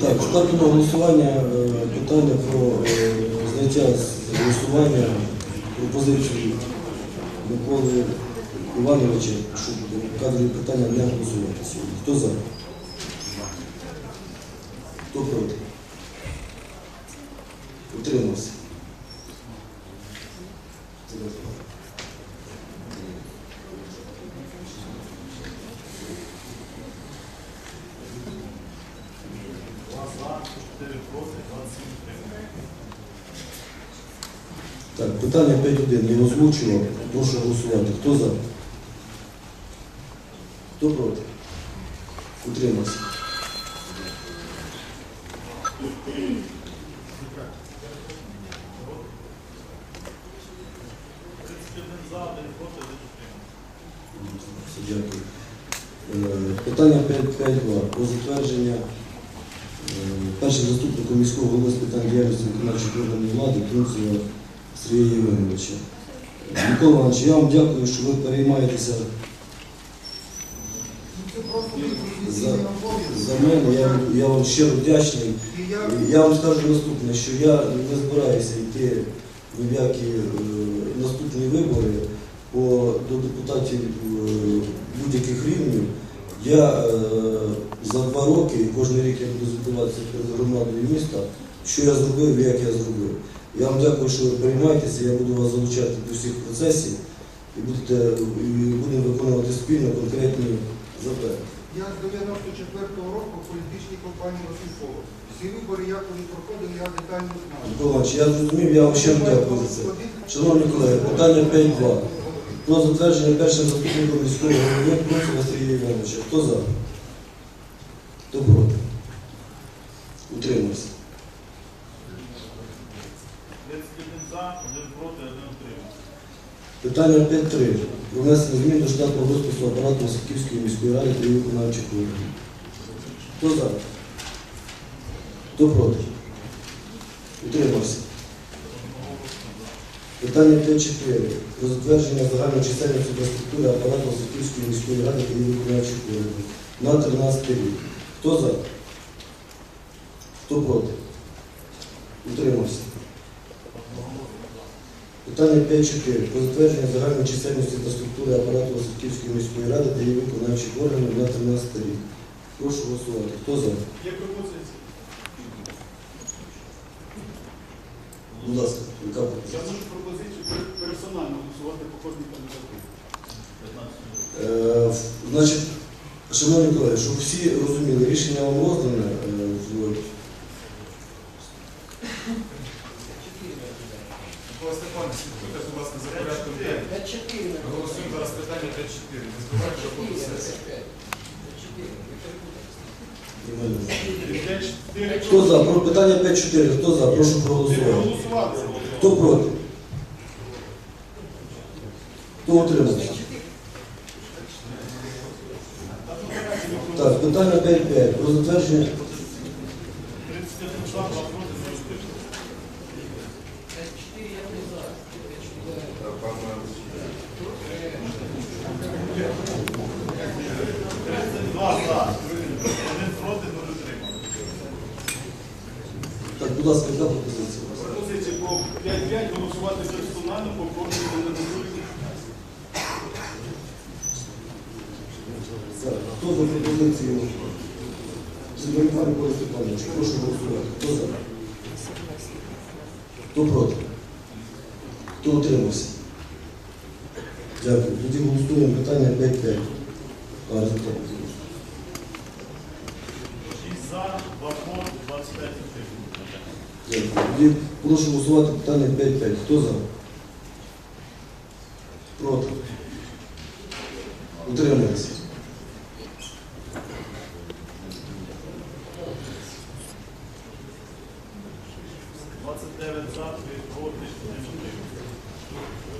Так, ставлю на голосування е, питання про е, зняття з голосування пропозицію Миколи Івановича, щоб кадрові питання не голосувати сьогодні. Хто за? Хто проти? Утримався. Так, питання 5.1. Я озвучував. Прошу голосувати. Хто за? Хто проти? Утримався. Дякую. Е, Питання 5.2. Про затвердження першим заступником міського голови з питань діяльності виконавчих органів влади Трунцева Сергія Євгеновича. Микола Іванович, я вам дякую, що ви переймаєтеся за, за мене. Я, я вам щиро вдячний. Я Я вам скажу наступне, що я не збираюся йти в які е, наступні вибори по, до депутатів е, будь-яких рівнів. Я е, за два роки, і кожен рік я буду звітуватися перед громадою міста, що я зробив і як я зробив. Я вам дякую, що ви приймаєтеся, я буду вас залучати до всіх процесів і, будете, і будемо виконувати спільно конкретні завдання. Я з 94-го року в політичній компанії Василькова. Всі вибори, як вони проходили, я детально знаю. Микола Іванович, я зрозумів, я вам щиро дякую за це. Шановні колеги, питання 5.2. Про затвердження першим заступником міського голови Прусова Сергія Івановича. Хто за? Хто проти? Утримався. 31 за, 1 проти, 1 утримався. Питання 5.3. Про внесення змін до штатного розпису апарату Васильківської міської ради та її виконавчих органів. Хто за? Хто проти? Утримався. Питання 5.4. Про затвердження загальної чисельності інфраструктури апарату Васильківської міської ради та її виконавчих органів на 13 рік. Хто за? Хто проти? Утримався. Питання 5.4. Про затвердження загальної чисельності інфраструктури апарату Васильківської міської ради та її виконавчих органів на 13 рік. Прошу голосувати. Хто за? Є пропозиції? Будь ласка, яка Я можу пропозицію персонально голосувати по кожній кандидатурі. 15 минут. Е, Значить, шановні колеги, щоб всі розуміли, рішення вам роздане е, в Микола Степанович, будь ласка, за порядком денним. Ми голосуємо зараз питання 5-4. Не забувайте, що буде сесія. Чотири Хто за? Питання 5.4. Хто за? Прошу проголосувати. Хто проти? Хто утримався? Так, питання 5.5. Про затвердження 31 за, 2 проти, 1 утримався. Пан Два 1 проти, 0 утримався. Так, будь ласка, яка пропозиція? Пропозиція по 5-5 голосувати персонально по кожній кандидатурі. Так, Хто за пропозицію? Сергій Микола Степанович, прошу голосувати. Хто за? Хто проти? Хто утримався? Дякую. Тоді голосуємо питання 5-5. Вие прошу голосувати питання 5-5. Хто за? Проти. Утримається.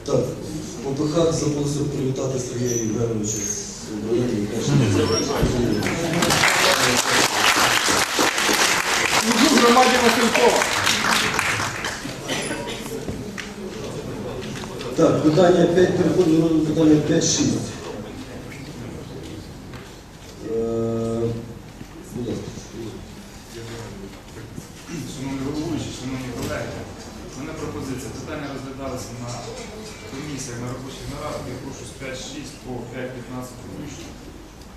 Так, в ОПХ запросив привітати Сергія Євгеновича з обранням. Громадяна Сенкова. Так, питання 5, переходимо до питання 5-6. Шановні головуючі, шановні колеги, у мене пропозиція. Питання розглядалися на комісіях, на робочих нарадах. Я прошу з 5-6 по 5-15 включно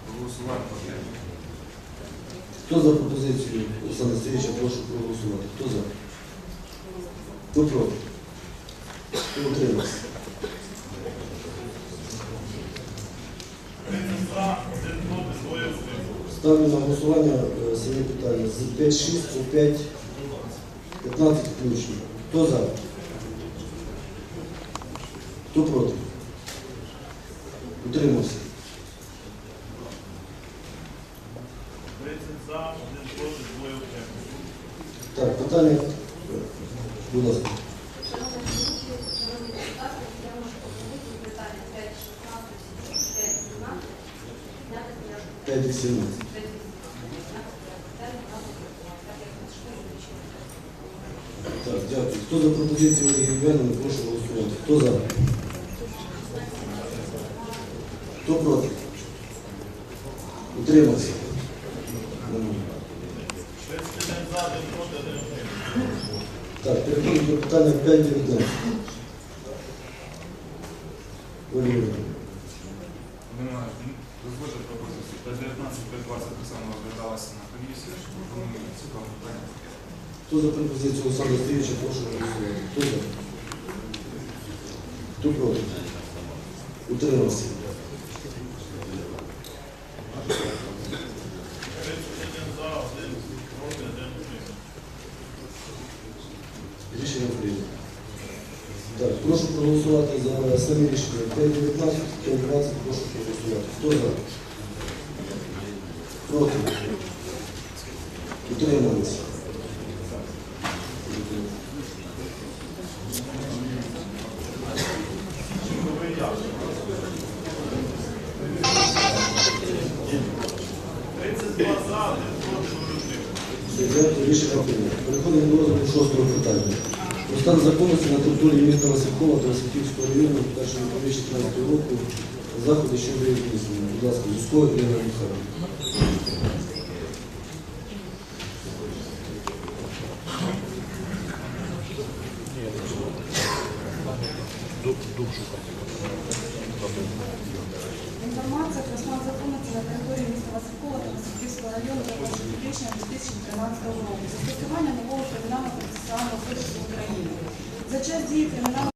проголосувати по 5. Хто за пропозицію Оксана Сергійовича, прошу проголосувати. Хто за? Хто проти? Хто утримався? Ставлю на голосування е, сім'ї питання. З 5-6 по 5, 15 включно. Хто за? Хто проти? Утримався. 30 за, 1 проти, 2 утримався. Так, питання. Е, будь ласка. П'ять і 17. Хто за пропозицію Євгеновни, прошу голосувати. Хто за? Хто проти? Утримався? Нема. 31 за, один проти, один утримався. Так, переходимо до питання 5.19. Ольга Євгенівна. Немає. Дозвольте пропозицію. 519, 520 так само на комісії. Пропоную цікаве питання. Хто за пропозицію Олександра Сергійовича, прошу голосувати. Хто за? Хто проти? Утримався? 31 за, один проти, один утримався. Рішення прийнято. Так, прошу проголосувати за самі рішення. 5.19, 5.20, прошу проголосувати. Хто за? Проти? Утрималися? Переходимо до розгляду шостого питання. Про стан законності на території міста Василькова та Васильківського району в першому півріччі 2013 року заходи щодо їх. Будь ласка, Зюськова Ірина Михайловна. Інформація про стан законності на території міста Василькова та Васильківського району за перше півріччя 2013 року. Застосування нового кримінального процесуального кодексу України. За час дії кримінального